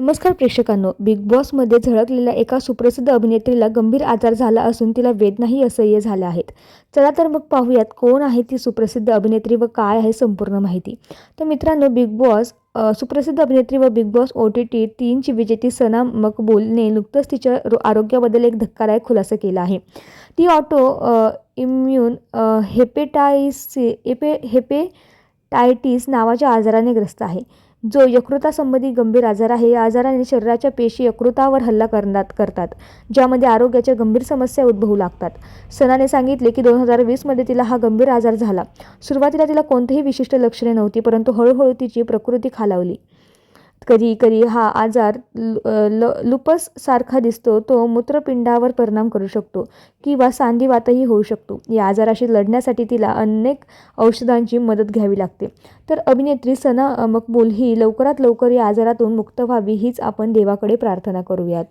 नमस्कार प्रेक्षकांनो बिग बॉसमध्ये झळकलेल्या एका सुप्रसिद्ध अभिनेत्रीला गंभीर आजार झाला असून तिला वेदनाही असह्य झाल्या आहेत. चला तर मग पाहूयात कोण आहे ती सुप्रसिद्ध अभिनेत्री व काय आहे संपूर्ण माहिती. तर मित्रांनो बिग बॉस सुप्रसिद्ध अभिनेत्री व Bigg Boss O T T तीनची विजेती सना मकबूलने नुकतंच तिच्या रो- आरोग्याबद्दल एक धक्कादायक खुलासा केला आहे. ती auto immune immune uh, hepatitis नावाच्या आजाराने ग्रस्त आहे. जो यकृतासंबंधी गंभीर आजार आहे या आजाराने शरीराच्या पेशी यकृतावर हल्ला करण्यात करतात ज्यामध्ये आरोग्याच्या गंभीर समस्या उद्भवू लागतात. सनाने सांगितले की दोन हजार वीसमध्ये तिला हा गंभीर आजार झाला. सुरुवातीला तिला कोणतीही विशिष्ट लक्षणे नव्हती परंतु हळूहळू तिची प्रकृती खालावली. कधी कधी हा आजार लु- ल लुपस सारखा दिसतो तो मूत्रपिंडावर परिणाम करू शकतो किंवा सांधिवातही होऊ शकतो. या आजाराशी लढण्यासाठी तिला अनेक औषधांची मदत घ्यावी लागते. तर अभिनेत्री सना मकबूल ही लवकरात लवकर या आजारातून मुक्त व्हावी हीच आपण देवाकडे प्रार्थना करूयात.